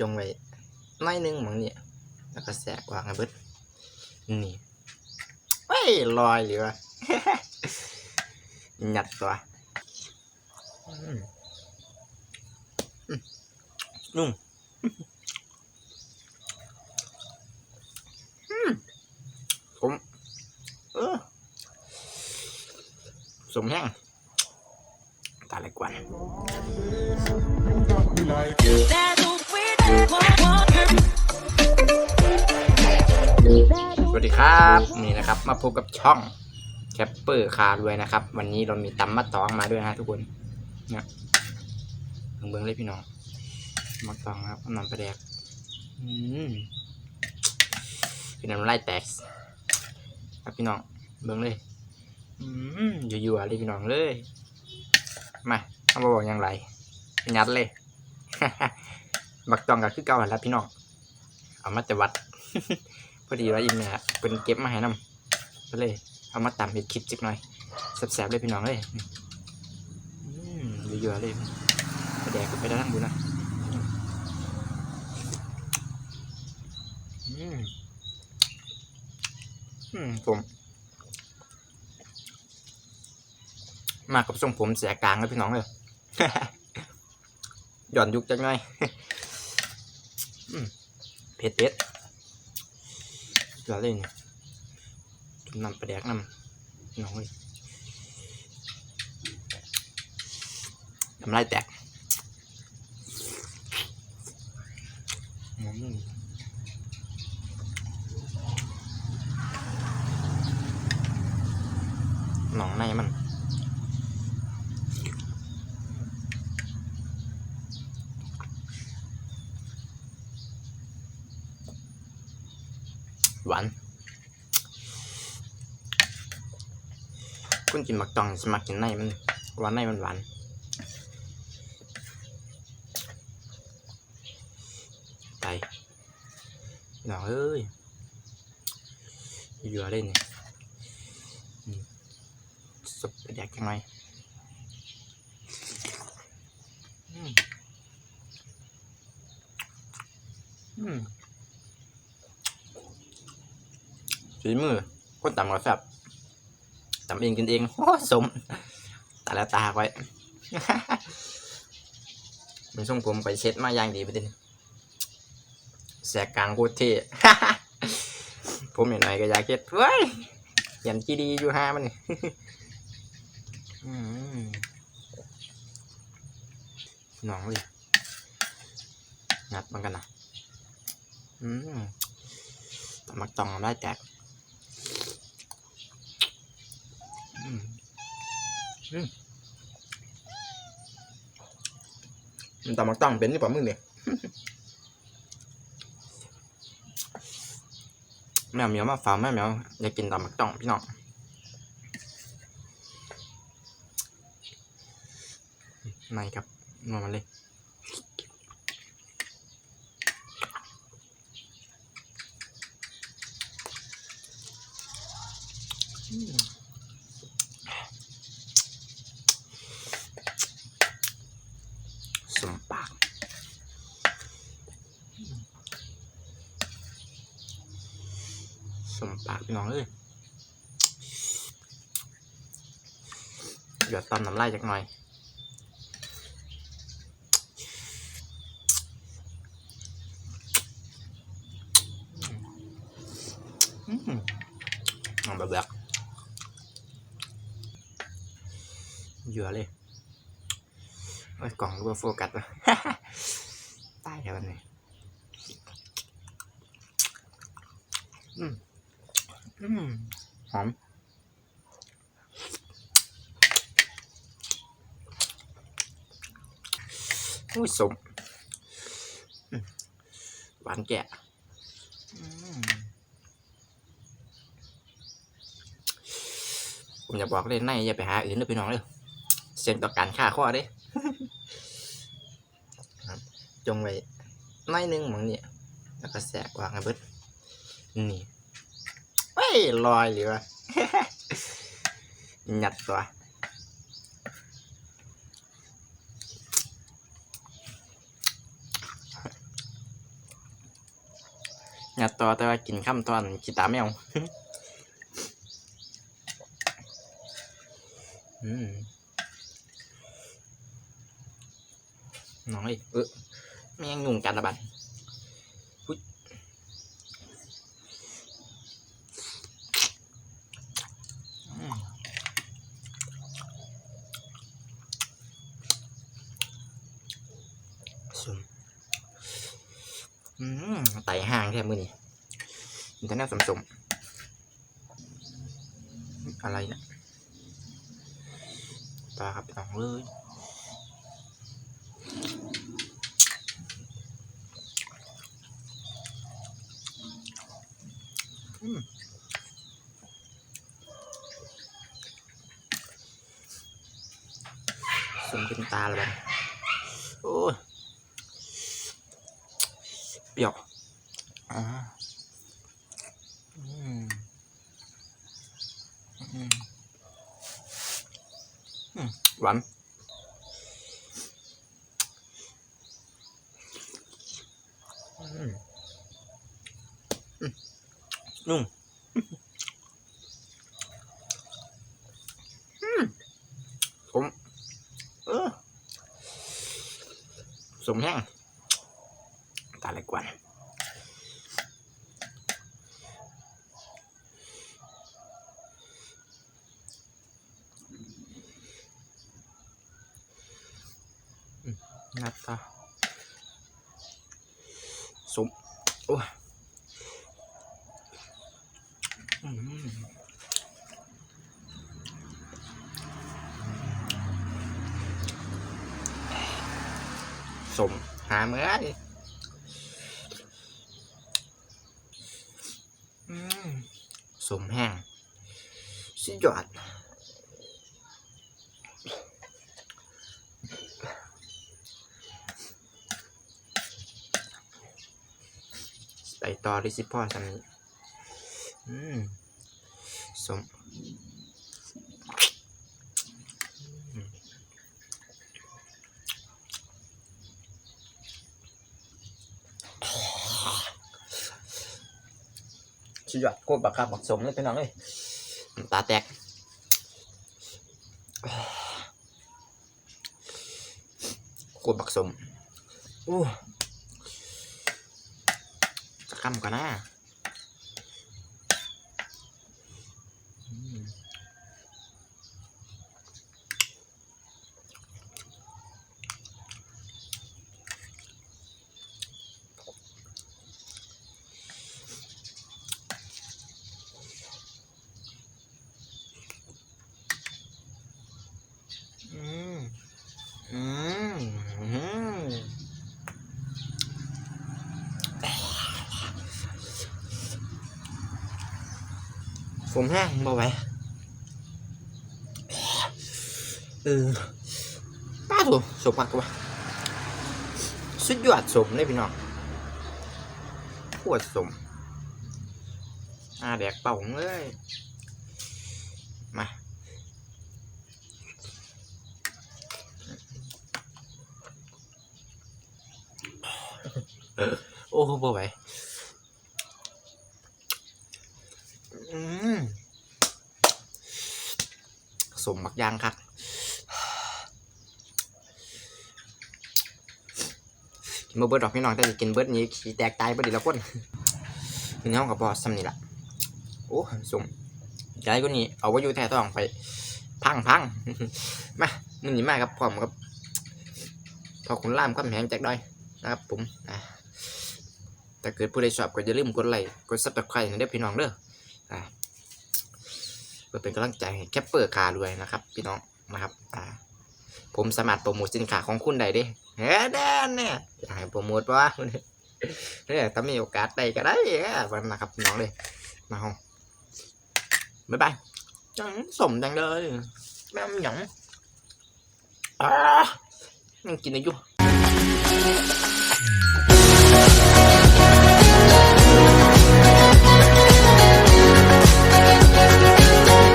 จงไว้น้อยนึงหมองนี่แล้วก็แสกวางให้เบิดนี่เฮ้ยลอยหรือวะ หยัดตัวนุ่มอืมผมเออสมแห้งตาเลยกวน สวัสดีครับนี่นะครับมาพบกับช่องแคปเปอร์คาร์ด้วยนะครับ วันนี้เรามีตำมะตองมาด้วยนะทุกคนเนี่ยเบิ่งเบิ้งเลยพี่น้องมะตองครับน้ำปลาแดกอืมเป็นน้ำลายแตกครับพี่น้องเบิ้งเลยอืมอยู่ๆเลยพี่น้องเลยมาเอามาบอกอยังไรยัดเลย บักตองก็คือเก่าหั่นละพี่น้องเอามาแต่วัด พอดีว่าอีแม่เป็นเก็บมาให้นำก็เลย เอามาตำเป็นคลิปจิกหน่อยแซ่บๆเลยพี่น้องเลยอืมเยอะๆเลยแดกกันไปด้านล่างบุญนะอืมอืมผมมากับทรงผมเสียกลางเลยพี่น้องเลยหย่อนยุกจังหน่อย เผ็ดเผ็ดเหลือเลยเนี่ยจุ่มน้ำปลาแดกน้ำน้อยน้ำลายแตกหนองในมัน คุณกินหมักตองสมักกินในมันหวานในมันหวานไก่หนอเอ้ยอยู่อะไรเนี่ยสุกไปแดกยังไงอืมอืมฝีมือคนต่ำกว่าแฟบ ทำเองกินเองโอ้สมตาแล้วตาไว้มันส่งผมไปเช็ดมาอย่างดีไปดิแสกกลางโคตรเท่ผมเห็นหน่อยก็อยากเช็ดเฮ้ยยันจีดีอยู่ห้ามันอืมน้องเลยงัดมันกันนะอืมตมักตองได้แตก อื มันตำมักต้งเป็นที่ปะมึงเนี่ยแมวเหมียวมาฝากแม่เหมียวอยากกินตำมักต้องพี่น้องไหนครับนอนมาเลยอืม สมปากสมปาก พี่น้องเอ้ยหยอดตำน้ำลายจากหน่อยอืมน้ำแบบแบบเหยื่อเลยโอ้ยกล่องรูปโฟกัสวะตายแล้วนนี้อืมอืม หอมอุ้ยสมหวานแก่ผมอยาบอกเลยในอย่าไปหาอื่นเลยพี่น้องเลยเสี่ยงต่อการฆ่าข้อเด้จงไว้น้อยหนึงหมองนี่แล้วก็แสกวางให้เบิดนี่ ยลอยหรือวะหยัดตัวงัดต่อแต่ว่ากินข้ามตอนกินตามไม่เอาน้อยเออแม่งยุ่งกันละบัดอุ๊ยอืมสุ่ม อืมไต่ห่างแค่มือนี่อินเทอร์เน็ตสมสมอะไรเนี่ยต่อครับพี่องเลยสมเป็นตาเลยบัดโอ้ย ปรี้ยวอ่าอืมอืมอืมหวานอืมอืมนุ่มอืมผมเออสมแห้ง ตาเล็กกว่าอืมนัดตาสมโอ้ยอืม สมหาเมื่อดิอืม สมแห้งสุดยอดไปต่อดิสิพ่อทำนนี้อืมสม สุดยอดโคตรบักคับบักสมเลยพี่น้องเอ้ยตาแตกโคตรบักสมโอ้จะคำกันนะอืมอืมอืมอืม ผมแห้งบ่ไหวเออป้าถูสมมากกว่าสุดยอดสมเลยพี่น้องปวดสมอาแดกเป่าเลยมาโอ้บ่ไหวอืมส มบักยางครับกินเบิดดอกพี่น้องแต่จะกินเบิร์ดนี้ขี้แตกตายบ่ดีละคนพี่น้องกับบอสซ้ำนี่ละโอ้สมใจก็นี้เอาไว้อยู่แท้ท้องไปพังพังมามึงนี่มาครับพร้อมครับพอคุณล่ามก็แหงจากด้อยนะครับผมอะถ้าเกิดผู้ใดชอบก็อย่าลืมกดไลค์กดซับสไครต์นะเด้อพี่น้องเด้ออ่า เพื่อเป็นกำลังใจให้แคปเปอร์คาด้วยนะครับ พี่น้องนะครับอ่าผมสามารถโปรโมทสินค้าของคุณได้ด้เฮ้ยแดนเนี่ยอยากให้โปรโมทวะเนี่ยถ้ามีโอกาสได้ก็ได้เอ้อวันนะครับน้องเลยมาห้องบ๊ายบายจังสมจังเลยแม่หยังอ่ายังกินได้อยู่